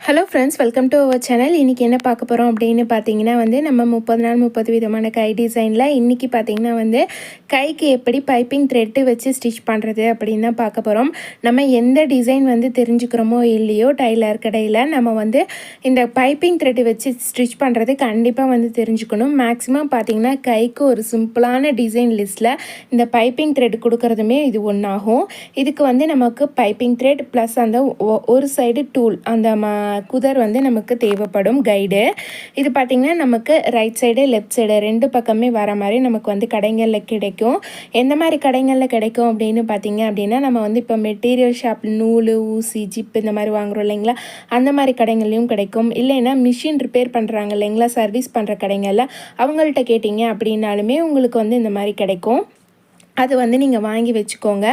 Hello friends welcome to our channel இன்றைக்கி என்ன பார்க்க போகிறோம் அப்படின்னு பார்த்தீங்கன்னா வந்து நம்ம முப்பது நாள் முப்பது விதமான கை டிசைனில் இன்றைக்கி பார்த்தீங்கன்னா வந்து கைக்கு எப்படி பைப்பிங் த்ரெட்டு வச்சு ஸ்டிச் பண்ணுறது அப்படின்னு தான் பார்க்க போகிறோம் நம்ம எந்த டிசைன் வந்து தெரிஞ்சுக்கிறோமோ இல்லையோ டைலர் கடையில் நம்ம வந்து இந்த பைப்பிங் த்ரெட்டு வச்சு ஸ்டிச் பண்ணுறது கண்டிப்பாக வந்து தெரிஞ்சுக்கணும். மேக்ஸிமம் பார்த்திங்கன்னா கைக்கு ஒரு சிம்பிளான டிசைன் லிஸ்ட்டில் இந்த பைப்பிங் த்ரெட் கொடுக்குறதுமே இது ஒன்றாகும் இதுக்கு வந்து நமக்கு பைப்பிங் த்ரெட் ப்ளஸ் அந்த ஒ- ஒரு சைடு டூல் அந்த ம குதர் வந்து நமக்கு தேவைப்படும் கைடு இது பார்த்திங்கன்னா நமக்கு ரைட் சைடு லெஃப்ட் சைடு ரெண்டு பக்கமே வர மாதிரி நமக்கு வந்து கடைகளில் கிடைக்கும். எந்த மாதிரி கடைகளில் கிடைக்கும் அப்படின்னு பார்த்தீங்க அப்படின்னா நம்ம வந்து இப்போ மெட்டீரியல் ஷாப் நூல் ஊசி ஜிப் இந்த மாதிரி வாங்குறோம் இல்லைங்களா? அந்த மாதிரி கடைகள்லையும் கிடைக்கும். இல்லைன்னா மிஷின் ரிப்பேர் பண்ணுறாங்க இல்லைங்களா? சர்வீஸ் பண்ணுற கடைகளில் அவங்கள்ட்ட கேட்டிங்க அப்படின்னாலுமே உங்களுக்கு வந்து இந்த மாதிரி கிடைக்கும். அது வந்து நீங்கள் வாங்கி வச்சுக்கோங்க.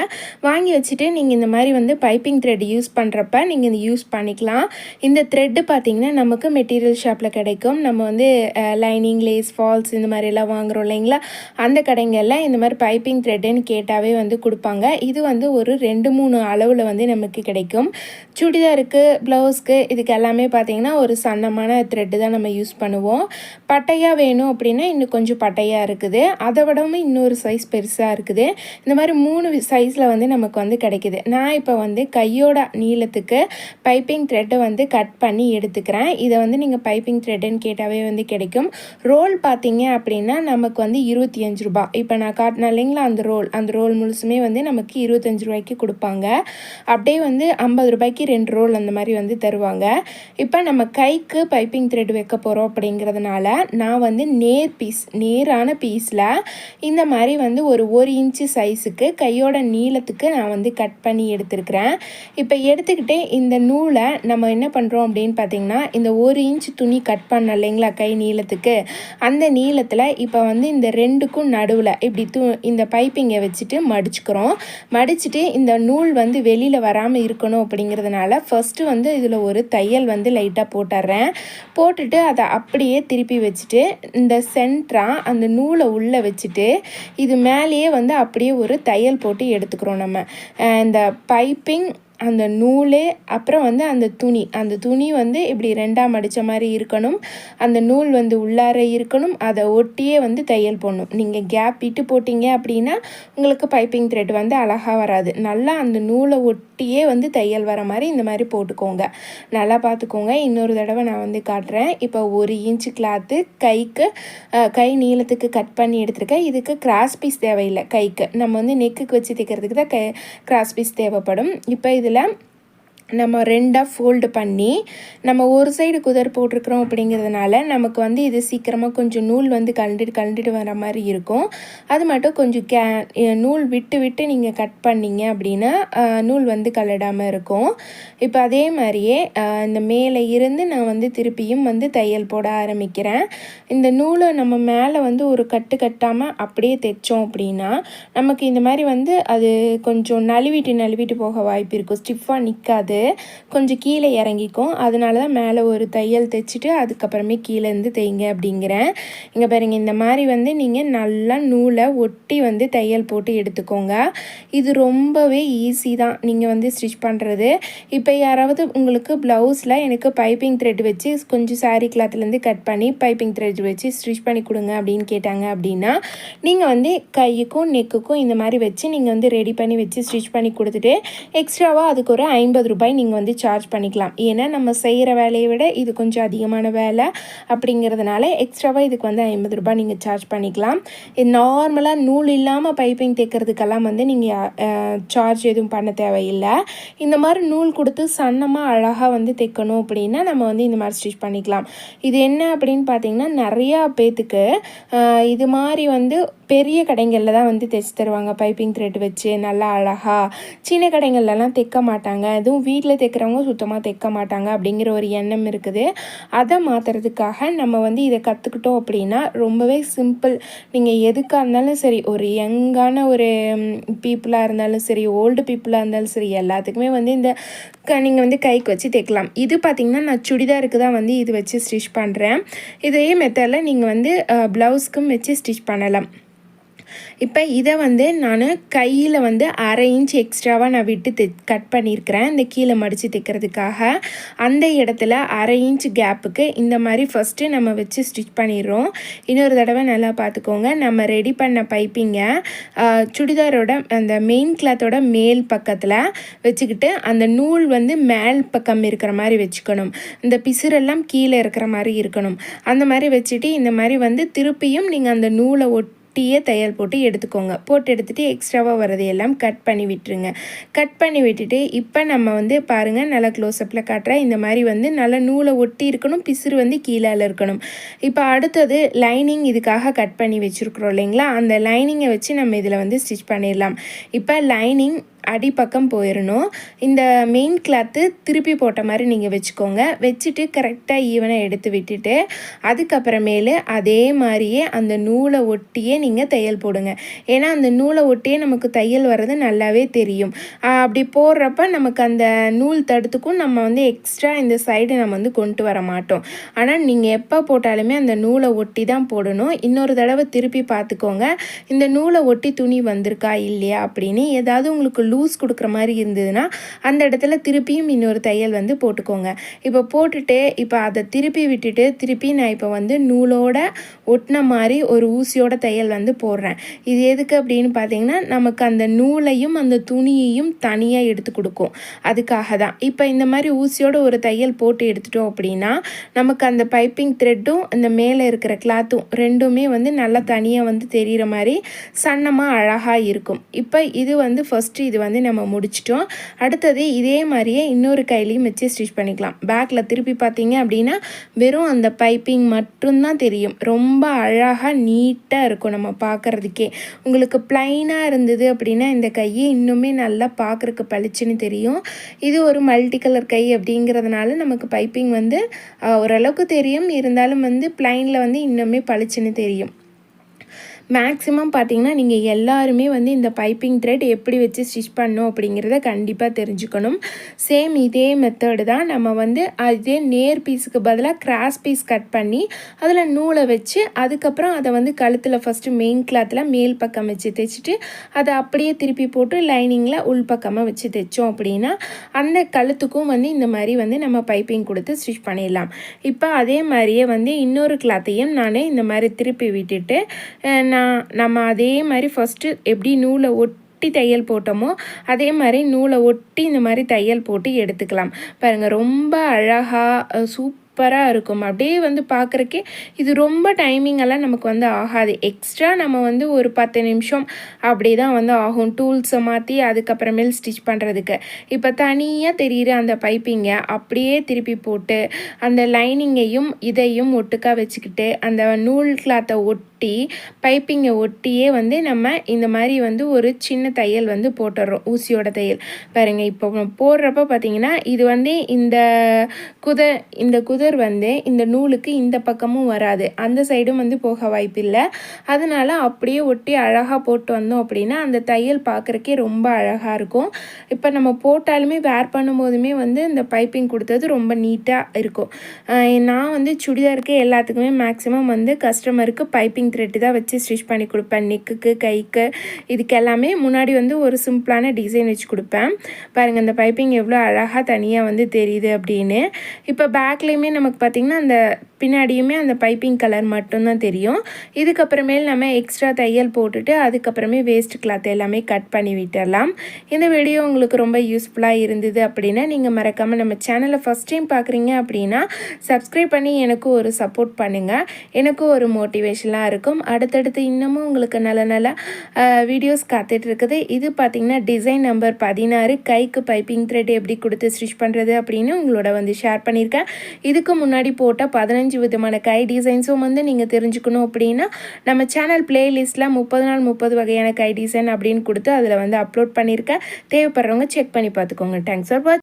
வாங்கி வச்சுட்டு நீங்கள் இந்த மாதிரி வந்து பைப்பிங் த்ரெட் யூஸ் பண்ணுறப்ப நீங்கள் இது யூஸ் பண்ணிக்கலாம். இந்த த்ரெட்டு பார்த்தீங்கன்னா நமக்கு மெட்டீரியல் ஷாப்பில் கிடைக்கும். நம்ம வந்து லைனிங் லேஸ் ஃபால்ஸ் இந்த மாதிரி எல்லாம் வாங்குறோம் இல்லைங்களா? அந்த கடைங்களில் இந்த மாதிரி பைப்பிங் த்ரெட்டுன்னு கேட்டாவே வந்து கொடுப்பாங்க. இது வந்து ஒரு ரெண்டு மூணு அளவில் வந்து நமக்கு கிடைக்கும். சுடிதாருக்கு ப்ளவுஸ்க்கு இதுக்கு எல்லாமே பார்த்தீங்கன்னா ஒரு சன்னமான த்ரெட்டு தான் நம்ம யூஸ் பண்ணுவோம். பட்டையாக வேணும் அப்படின்னா இன்னும் கொஞ்சம் பட்டையாக இருக்குது. அதை விடவும் இன்னொரு சைஸ் பெருசாக இருக்குது. இந்த மாதிரி மூணு சைஸில் வந்து நமக்கு வந்து கிடைக்குது. நான் இப்போ வந்து கையோட நீளத்துக்கு பைப்பிங் த்ரெட்டை வந்து கட் பண்ணி எடுத்துக்கிறேன். இதை வந்து நீங்கள் பைப்பிங் த்ரெட்டுன்னு கேட்டாவே வந்து கிடைக்கும். ரோல் பார்த்தீங்க அப்படின்னா நமக்கு வந்து இருபத்தி அஞ்சு ரூபாய். இப்போ நான் காட்டினேன் இல்லைங்களா அந்த ரோல் அந்த ரோல் முழுசுமே வந்து நமக்கு இருபத்தஞ்சு ரூபாய்க்கு கொடுப்பாங்க. அப்படியே வந்து ஐம்பது ரூபாய்க்கு ரெண்டு ரோல் அந்த மாதிரி வந்து தருவாங்க. இப்போ நம்ம கைக்கு பைப்பிங் த்ரெட் வைக்க போகிறோம் அப்படிங்கிறதுனால நான் வந்து நேர் பீஸ் நேரான பீஸில் இந்த மாதிரி வந்து ஒரு ஒரு இன்ச்சு சைஸுக்கு கையோட நீளத்துக்கு நான் வந்து கட் பண்ணி எடுத்துருக்கிறேன். இப்போ எடுத்துக்கிட்டு இந்த நூலை நம்ம என்ன பண்ணுறோம் அப்படின்னு பார்த்தீங்கன்னா இந்த ஒரு இன்ச் துணி கட் பண்ண இல்லைங்களா கை நீளத்துக்கு. அந்த நீளத்தில் இப்போ வந்து இந்த ரெண்டுக்கும் நடுவில் இப்படி து இந்த பைப்பிங்கை வச்சுட்டு மடிச்சுக்கிறோம். மடிச்சுட்டு இந்த நூல் வந்து வெளியில் வராமல் இருக்கணும் அப்படிங்கிறதுனால ஃபஸ்ட்டு வந்து இதில் ஒரு தையல் வந்து லைட்டாக போட்டுடுறேன் போட்டுட்டு அதை அப்படியே திருப்பி வச்சுட்டு இந்த சென்ட்ரா அந்த நூலை உள்ளே வச்சுட்டு இது மேலேயே வந்து அப்படியே ஒரு தையல் போட்டு எடுத்துக்கிறோம் நம்ம. இந்த பைப்பிங் அந்த நூல் அப்புறம் வந்து அந்த துணி. அந்த துணி வந்து இப்படி ரெண்டாக மடித்த மாதிரி இருக்கணும். அந்த நூல் வந்து உள்ளார இருக்கணும். அதை ஒட்டியே வந்து தையல் போடணும். நீங்கள் கேப் விட்டு போட்டிங்க அப்படின்னா உங்களுக்கு பைப்பிங் த்ரெட் வந்து அழகாக வராது. நல்லா அந்த நூலை ஒட்டியே வந்து தையல் வர மாதிரி இந்த மாதிரி போட்டுக்கோங்க. நல்லா பார்த்துக்கோங்க. இன்னொரு தடவை நான் வந்து காட்டுறேன். இப்போ ஒரு இன்ச்சு கிளாத்து கைக்கு கை நீளத்துக்கு கட் பண்ணி எடுத்திருக்கேன். இதுக்கு கிராஸ் பீஸ் தேவையில்லை கைக்கு. நம்ம வந்து நெக்குக்கு வச்சு தைக்கிறதுக்கு தான் கை கிராஸ் பீஸ் தேவைப்படும். இப்போ இது இதில் நம்ம ரெண்டாக ஃபோல்டு பண்ணி நம்ம ஒரு சைடு குதர் போட்டிருக்கிறோம் அப்படிங்கிறதுனால நமக்கு வந்து இது சீக்கிரமாக கொஞ்சம் நூல் வந்து கலண்டுட்டு கலண்டுட்டு வர மாதிரி இருக்கும். அது மட்டும் கொஞ்சம் கே நூல் விட்டு விட்டு நீங்கள் கட் பண்ணிங்க அப்படின்னா நூல் வந்து கலடாமல் இருக்கும். இப்போ அதே மாதிரியே இந்த மேலே இருந்து நான் வந்து திருப்பியும் வந்து தையல் போட ஆரம்பிக்கிறேன். இந்த நூலை நம்ம மேலே வந்து ஒரு கட்டு கட்டாமல் அப்படியே தைச்சோம் அப்படின்னா நமக்கு இந்த மாதிரி வந்து அது கொஞ்சம் நழுவிட்டு நழுவிட்டு போக வாய்ப்பு இருக்கும். ஸ்டிஃபாக நிற்காது கொஞ்சம் கீழே இறங்கிக்கும். அதனால தான் மேலே ஒரு தையல் தைச்சிட்டு அதுக்கப்புறமே கீழேருந்து தைங்க அப்படிங்கிறேன். இங்கே பாருங்க இந்த மாதிரி வந்து நீங்கள் நல்லா நூலை ஒட்டி வந்து தையல் போட்டு எடுத்துக்கோங்க. இது ரொம்பவே ஈஸி தான். நீங்கள் வந்து ஸ்டிச் பண்ணுறது இப்போ யாராவது உங்களுக்கு ப்ளவுஸில் எனக்கு பைப்பிங் த்ரெட் வச்சு கொஞ்சம் சாரீ கிளாத்லேருந்து கட் பண்ணி பைப்பிங் த்ரெட் வச்சு ஸ்டிச் பண்ணி கொடுங்க அப்படின்னு கேட்டாங்க அப்படின்னா நீங்கள் வந்து கையுக்கும் நெக்குக்கும் இந்த மாதிரி வச்சு நீங்கள் வந்து ரெடி பண்ணி வச்சு ஸ்டிச் பண்ணி கொடுத்துட்டு எக்ஸ்ட்ராவாக அதுக்கு ஒரு ஐம்பது ரூபாய் நீங்கள் வந்து சார்ஜ் பண்ணிக்கலாம். ஏன்னா நம்ம செய்கிற வேலையை விட இது கொஞ்சம் அதிகமான வேலை அப்படிங்கிறதுனால எக்ஸ்ட்ராவாக இதுக்கு வந்து ஐம்பது ரூபாய் நீங்கள் சார்ஜ் பண்ணிக்கலாம். இது நார்மலாக நூல் இல்லாமல் பைப்பிங் தைக்கிறதுக்கெல்லாம் வந்து நீங்கள் சார்ஜ் எதுவும் பண்ண தேவையில்லை. இந்த மாதிரி நூல் கொடுத்து சன்னமாக அழகாக வந்து தைக்கணும் அப்படின்னா நம்ம வந்து இந்த மாதிரி ஸ்டிச் பண்ணிக்கலாம். இது என்ன அப்படின்னு பார்த்தீங்கன்னா நிறையா பேத்துக்கு இது மாதிரி வந்து பெரிய கடைகளில் தான் வந்து தைச்சி தருவாங்க. பைப்பிங் த்ரெட் வச்சு நல்லா அழகாக சின்ன கடைகள்லலாம் தைக்க மாட்டாங்க. அதுவும் வீட்டில் தைக்கிறவங்க சுத்தமாக தைக்க மாட்டாங்க அப்படிங்கிற ஒரு எண்ணம் இருக்குது. அதை மாற்றுறதுக்காக நம்ம வந்து இதை கற்றுக்கிட்டோம் அப்படின்னா ரொம்பவே சிம்பிள் நீங்கள் எதுக்காக இருந்தாலும் சரி ஒரு யங்கான ஒரு பீப்புளாக இருந்தாலும் சரி ஓல்டு பீப்புளாக இருந்தாலும் சரி எல்லாத்துக்குமே வந்து இந்த க நீங்கள் வந்து கைக்கு வச்சு தைக்கலாம். இது பார்த்திங்கன்னா நான் சுடிதாருக்கு தான் வந்து இது வச்சு ஸ்டிச் பண்ணுறேன் இதே மெத்தடில் நீங்கள் வந்து ப்ளவுஸ்க்கும் வச்சு ஸ்டிச் பண்ணலாம். இப்போ இதை வந்து நான் கையில் வந்து அரை இன்ச் எக்ஸ்ட்ராவாக நான் விட்டு தி கட் பண்ணியிருக்கிறேன் இந்த கீழே மடித்து தைக்கிறதுக்காக. அந்த இடத்துல அரை இன்ச் கேப்புக்கு இந்த மாதிரி ஃபஸ்ட்டு நம்ம வச்சு ஸ்டிச் பண்ணிடுறோம். இன்னொரு தடவை நல்லா பார்த்துக்கோங்க நம்ம ரெடி பண்ண பைப்பிங்கை சுடிதாரோட அந்த மெயின் கிளாத்தோட மேல் பக்கத்தில் வச்சுக்கிட்டு அந்த நூல் வந்து மேல் பக்கம் இருக்கிற மாதிரி வச்சுக்கணும். இந்த பிசுரெல்லாம் கீழே இருக்கிற மாதிரி இருக்கணும். அந்த மாதிரி வச்சுட்டு இந்த மாதிரி வந்து திருப்பியும் நீங்கள் அந்த நூலை ஒட்டு டீயை தையல் போட்டு எடுத்துக்கோங்க. போட்டு எடுத்துகிட்டு எக்ஸ்ட்ராவாக வரதையெல்லாம் கட் பண்ணி விட்டுருங்க. கட் பண்ணி விட்டுட்டு இப்போ நம்ம வந்து பாருங்கள் நல்லா க்ளோஸ்அப்பில் காட்டுறேன் இந்த மாதிரி வந்து நல்லா நூலை ஒட்டி இருக்கணும் பிசுறு வந்து கீழே இருக்கணும். இப்போ அடுத்தது லைனிங் இதுக்காக கட் பண்ணி வச்சுருக்குறோம் இல்லைங்களா? அந்த லைனிங்கை வச்சு நம்ம இதில் வந்து ஸ்டிச் பண்ணிடலாம். இப்போ லைனிங் அடிப்பக்கம் போயிடணும் இந்த மெயின் கிளாத்து திருப்பி போட்ட மாதிரி நீங்கள் வச்சுக்கோங்க. வச்சுட்டு கரெக்டாக ஈவனாக எடுத்து விட்டுட்டு அதுக்கப்புறமேலு அதே மாதிரியே அந்த நூலை ஒட்டியே நீங்கள் தையல் போடுங்க. ஏன்னா அந்த நூலை ஒட்டியே நமக்கு தையல் வர்றது நல்லாவே தெரியும். அப்படி போடுறப்ப நமக்கு அந்த நூல் தடுத்துக்கும் நம்ம வந்து எக்ஸ்ட்ரா இந்த சைடு நம்ம வந்து கொண்டு வர மாட்டோம். ஆனால் நீங்கள் எப்போ போட்டாலுமே அந்த நூலை ஒட்டி தான் போடணும். இன்னொரு தடவை திருப்பி பார்த்துக்கோங்க. இந்த நூலை ஒட்டி துணி வந்திருக்கா இல்லையா அப்படின்னு ஏதாவது உங்களுக்கு லூஸ் கொடுக்குற மாதிரி இருந்ததுன்னா அந்த இடத்துல திருப்பியும் இன்னொரு தையல் வந்து போட்டுக்கோங்க. இப்போ போட்டுட்டு இப்போ அதை திருப்பி விட்டுட்டு திருப்பி நான் இப்போ வந்து நூலோட ஒட்டின மாதிரி ஒரு ஊசியோட தையல் வந்து போடுறேன். இது எதுக்கு அப்படின்னு பார்த்தீங்கன்னா நமக்கு அந்த நூலையும் அந்த துணியையும் தனியாக எடுத்து கொடுக்கும். அதுக்காக தான். இப்போ இந்த மாதிரி ஊசியோட ஒரு தையல் போட்டு எடுத்துட்டோம் அப்படின்னா நமக்கு அந்த பைப்பிங் த்ரெட்டும் அந்த மேலே இருக்கிற கிளாத்தும் ரெண்டுமே வந்து நல்லா தனியாக வந்து தெரிகிற மாதிரி சன்னமாக அழகாக இருக்கும். இப்போ இது வந்து ஃபஸ்ட்டு இது வந்து நம்ம முடிச்சிட்டோம். அடுத்தது இதே மாதிரியே இன்னொரு கையிலையும் வச்சு ஸ்டிச் பண்ணிக்கலாம். பேக்கில் திருப்பி பார்த்தீங்க அப்படின்னா வெறும் அந்த பைப்பிங் மட்டும்தான் தெரியும். ரொம்ப அழகாக நீட்டாக இருக்கும் நம்ம பார்க்குறதுக்கே. உங்களுக்கு ப்ளைனாக இருந்தது அப்படின்னா இந்த கையை இன்னுமே நல்லா பார்க்குறக்கு பளிச்சுன்னு தெரியும். இது ஒரு மல்டி கலர் கை அப்படிங்கிறதுனால நமக்கு பைப்பிங் வந்து ஓரளவுக்கு தெரியும். இருந்தாலும் வந்து ப்ளைனில் வந்து இன்னுமே பளிச்சுன்னு தெரியும். மேக்ஸிமம் பார்த்தீங்கன்னா நீங்கள் எல்லாருமே வந்து இந்த பைப்பிங் த்ரெட் எப்படி வச்சு ஸ்டிச் பண்ணணும் அப்படிங்கிறத கண்டிப்பாக தெரிஞ்சுக்கணும். சேம் இதே மெத்தடு தான் நம்ம வந்து அதே நேர் பீஸுக்கு பதிலாக கிராஸ் பீஸ் கட் பண்ணி அதில் நூலை வச்சு அதுக்கப்புறம் அதை வந்து கழுத்தில் ஃபஸ்ட்டு மெயின் கிளாத்தில் மேல் பக்கம் வச்சு தைச்சிட்டு அதை அப்படியே திருப்பி போட்டு லைனிங்கில் உள் பக்கமாக வச்சு தைச்சோம் அப்படின்னா அந்த கழுத்துக்கும் வந்து இந்த மாதிரி வந்து நம்ம பைப்பிங் கொடுத்து ஸ்டிச் பண்ணிடலாம். இப்போ அதே மாதிரியே வந்து இன்னொரு கிளாத்தையும் நான் இந்த மாதிரி திருப்பி விட்டுட்டு நான் நம்ம அதே மாதிரி ஃபஸ்ட்டு எப்படி நூலை ஒட்டி தையல் போட்டோமோ அதே மாதிரி நூலை ஒட்டி இந்த மாதிரி தையல் போட்டு எடுத்துக்கலாம். பாருங்கள் ரொம்ப அழகாக சூப் சூப்பராக இருக்கும். அப்படியே வந்து பார்க்குறக்கே இது ரொம்ப டைமிங்கெல்லாம் நமக்கு வந்து ஆகாது. எக்ஸ்ட்ரா நம்ம வந்து ஒரு பத்து நிமிஷம் அப்படி தான் வந்து ஆகும். டூல்ஸை மாற்றி அதுக்கப்புறமேல் ஸ்டிச் பண்ணுறதுக்கு இப்போ தனியாக தெரிகிற அந்த பைப்பிங்கை அப்படியே திருப்பி போட்டு அந்த லைனிங்கையும் இதையும் ஒட்டுக்கா வச்சுக்கிட்டு அந்த நூல் கிளாத்தை ஒட்டி ஒட்டி பைப்பிங்கை ஒட்டியே வந்து நம்ம இந்த மாதிரி வந்து ஒரு சின்ன தையல் வந்து போட்டுடுறோம் ஊசியோட தையல். பாருங்கள் இப்போ போடுறப்ப பார்த்தீங்கன்னா இது வந்து இந்த குத இந்த குதர் வந்து இந்த நூலுக்கு இந்த பக்கமும் வராது. அந்த சைடும் வந்து போக வாய்ப்பில்லை. அதனால் அப்படியே ஒட்டி அழகாக போட்டு வந்தோம் அப்படின்னா அந்த தையல் பார்க்குறக்கே ரொம்ப அழகாக இருக்கும். இப்போ நம்ம போட்டாலுமே வேர் பண்ணும்போதுமே வந்து இந்த பைப்பிங் கொடுத்தது ரொம்ப நீட்டாக இருக்கும். நான் வந்து சுடிதாருக்கு எல்லாத்துக்குமே மேக்ஸிமம் வந்து கஸ்டமருக்கு பைப்பிங் த்ரெட்டு தான் வச்சு ஸ்டிச் பண்ணி கொடுப்பேன். நெக்குக்கு கைக்கு இதுக்கு எல்லாமே முன்னாடி வந்து ஒரு சிம்பிளான டிசைன் வச்சு கொடுப்பேன். பாருங்கள் அந்த பைப்பிங் எவ்வளோ அழகாக தனியாக வந்து தெரியுது அப்படின்னு. இப்போ பேக்லேயுமே நமக்கு பார்த்திங்கன்னா அந்த பின்னாடியுமே அந்த பைப்பிங் கலர் மட்டும்தான் தெரியும். இதுக்கப்புறமேல் நம்ம எக்ஸ்ட்ரா தையல் போட்டுட்டு அதுக்கப்புறமே வேஸ்ட் கிளாத் எல்லாமே கட் பண்ணி விட்டுடலாம் இந்த வீடியோ உங்களுக்கு ரொம்ப யூஸ்ஃபுல்லாக இருந்தது அப்படின்னா நீங்கள் மறக்காமல் நம்ம சேனலை ஃபஸ்ட் டைம் பார்க்குறீங்க அப்படின்னா சப்ஸ்கிரைப் பண்ணி எனக்கு ஒரு சப்போர்ட் பண்ணுங்கள் எனக்கும் ஒரு மோட்டிவேஷனாக இருக்கும். அடுத்தடுத்து இன்னமும் உங்களுக்கு நல்ல நல்ல வீடியோஸ் காத்துட்டு இருக்குது. இது பார்த்திங்கன்னா டிசைன் நம்பர் பதினாறு கைக்கு பைப்பிங் த்ரெட் எப்படி கொடுத்து ஸ்டிச் பண்ணுறது அப்படின்னு உங்களோட வந்து ஷேர் பண்ணியிருக்கேன். இதுக்கு முன்னாடி போட்ட பதினஞ்சு பதினஞ்சு விதமான கை டிசைன்ஸும் வந்து நீங்கள் தெரிஞ்சுக்கணும் அப்படின்னா நம்ம சேனல் பிளேலிஸ்ட்டில் முப்பது நாள் முப்பது வகையான கை டிசைன் அப்படின்னு கொடுத்து அதில் வந்து அப்லோட் பண்ணியிருக்கேன் தேவைப்படுறவங்க செக் பண்ணி பார்த்துக்கோங்க. Thanks for watch